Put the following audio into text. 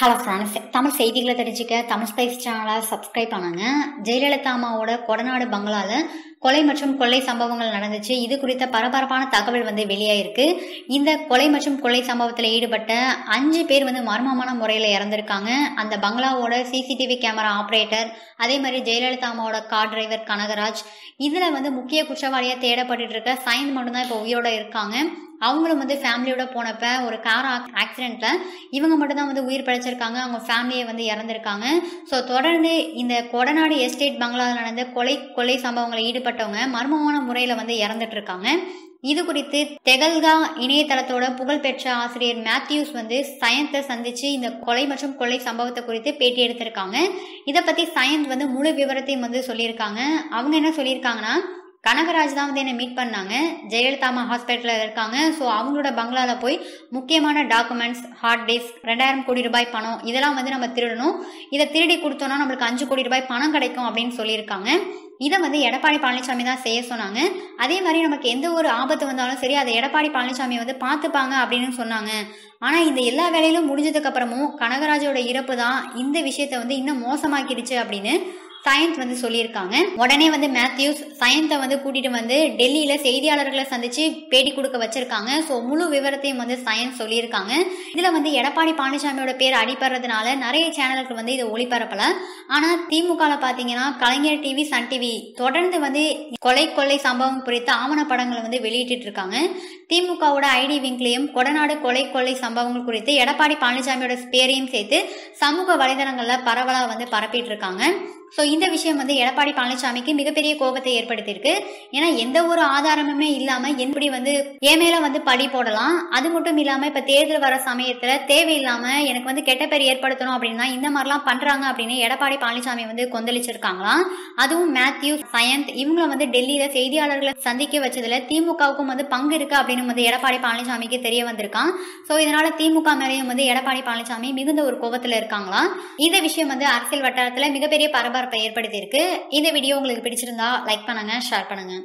Hello friends Tamil செய்திகளை தெரிஞ்சுக்க Tamil spice சேனலை சப்ஸ்கிரைப் பண்ணுங்க. ஜெயலலிதா அம்மாவோட கொடநாடு பங்களால கொலை மற்றும் கொள்ளை சம்பவங்கள் நடந்துச்சு. இது குறித்த பரபரப்பான தகவல் வந்து வெளியாயிருக்கு. இந்த கொலை மற்றும் கொள்ளை சம்பவத்தில் ஈடுபட்ட அஞ்சு பேர் வந்து மர்மமான முறையில் இறந்திருக்காங்க. அந்த பங்களாவோட சிசிடிவி கேமரா ஆப்ரேட்டர் அதே மாதிரி ஜெயலலிதா அம்மாவோட கார் டிரைவர் கனகராஜ் இதில் வந்து முக்கிய குற்றவாளியாக தேடப்பட்டு இருக்க சைன் மட்டும்தான் இப்போ உயிரோட இருக்காங்க. அவங்களும் வந்து ஃபேமிலியோட போனப்ப ஒரு கார் ஆக்சிடென்ட்ல இவங்க மட்டும் தான் வந்து உயிர் பிழைச்சிருக்காங்க. அவங்க ஃபேமிலியை வந்து இறந்துருக்காங்க. ஸோ தொடர்ந்து இந்த கொடநாடு எஸ்டேட் பங்களாவில் நடந்த கொலை கொலை சம்பவங்களில் ஈடுபட்டவங்க மர்மமான முறையில் வந்து இறந்துட்டு இருக்காங்க இது குறித்து தெகல்கா இணையதளத்தோட புகழ்பெற்ற ஆசிரியர் மேத்யூஸ் வந்து சயன்ஸை சந்திச்சு இந்த கொலை மற்றும் கொலை சம்பவத்தை குறித்து பேட்டி எடுத்திருக்காங்க. இதை பத்தி சயன்ஸ் வந்து முழு விவரத்தையும் வந்து சொல்லியிருக்காங்க. அவங்க என்ன சொல்லியிருக்காங்கன்னா கனகராஜ் தான் வந்து என்னை மீட் பண்ணாங்க. ஜெயலலிதா அம்மா ஹாஸ்பிட்டலில் இருக்காங்க. ஸோ அவங்களோட பங்களாவில் போய் முக்கியமான டாக்குமெண்ட்ஸ் ஹார்ட் டிஸ்க் ரெண்டாயிரம் கோடி ரூபாய் பணம் இதெல்லாம் வந்து நம்ம திருடணும். இதை திருடி கொடுத்தோன்னா நம்மளுக்கு அஞ்சு கோடி ரூபாய் பணம் கிடைக்கும் அப்படின்னு சொல்லியிருக்காங்க. இதை வந்து எடப்பாடி பழனிசாமி தான் செய்ய சொன்னாங்க. அதே மாதிரி நமக்கு எந்த ஒரு ஆபத்து வந்தாலும் சரி அதை எடப்பாடி பழனிசாமி வந்து பார்த்துப்பாங்க அப்படின்னு சொன்னாங்க. ஆனால் இந்த எல்லா வேலையிலும் முடிஞ்சதுக்கப்புறமும் கனகராஜோட இறப்பு தான் இந்த விஷயத்த வந்து இன்னும் மோசமாக்கிடுச்சு அப்படின்னு சயன்ஸ் வந்து சொல்லியிருக்காங்க. உடனே வந்து மேத்யூஸ் சயன்ஸை வந்து கூட்டிட்டு வந்து டெல்லியில செய்தியாளர்களை சந்திச்சு பேட்டி கொடுக்க வச்சிருக்காங்க. ஸோ முழு விவரத்தையும் வந்து சயன்ஸ் சொல்லியிருக்காங்க. இதுல வந்து எடப்பாடி பழனிசாமியோட பேர் அடிபடுறதுனால நிறைய சேனல்கள் வந்து இதை ஒளிபரப்பல. ஆனா திமுக பாத்தீங்கன்னா கலைஞர் டிவி சன் டிவி தொடர்ந்து வந்து கொலை கொள்ளை சம்பவம் குறித்த ஆவணப்படங்களை வந்து வெளியிட்டு இருக்காங்க. திமுகவோட ஐடி விங்க்லையும் கொடநாடு கொலை கொள்ளை சம்பவங்கள் குறித்து எடப்பாடி பழனிசாமியோட பேரையும் சேர்த்து சமூக வலைதளங்கள்ல பரவலா வந்து பரப்பிட்டு இருக்காங்க. ஸோ இந்த விஷயம் வந்து எடப்பாடி பழனிசாமிக்கு மிகப்பெரிய கோபத்தை ஏற்படுத்தியிருக்கு. ஏன்னா எந்த ஒரு ஆதாரமுமே இல்லாம எப்படி வந்து என் வந்து படி போடலாம். அது மட்டும் இல்லாம இப்ப தேர்தல் வர சமயத்துல தேவையில்லாம எனக்கு வந்து கெட்ட பேர் ஏற்படுத்தணும் அப்படின்னா இந்த மாதிரிலாம் பண்றாங்க அப்படின்னு எடப்பாடி பழனிசாமி வந்து கொந்தளிச்சிருக்காங்களாம். அதுவும் மேத்யூ சயந்த் இவங்கள வந்து டெல்லியில செய்தியாளர்களை சந்திக்க வச்சதுல திமுகவுக்கும் வந்து பங்கு இருக்கு அப்படின்னு வந்து எடப்பாடி பழனிசாமிக்கு தெரிய வந்திருக்கான் ஸோ இதனால திமுக மேலேயும் வந்து எடப்பாடி பழனிசாமி மிகுந்த ஒரு கோபத்துல இருக்காங்களாம். இந்த விஷயம் வந்து அரசியல் வட்டாரத்துல மிகப்பெரிய பரபரப்பு ஏற்படுத்தி ஏற்படுத்தியிருக்கு. இந்த வீடியோ உங்களுக்கு பிடிச்சிருந்தா லைக் பண்ணுங்க ஷேர் பண்ணுங்க.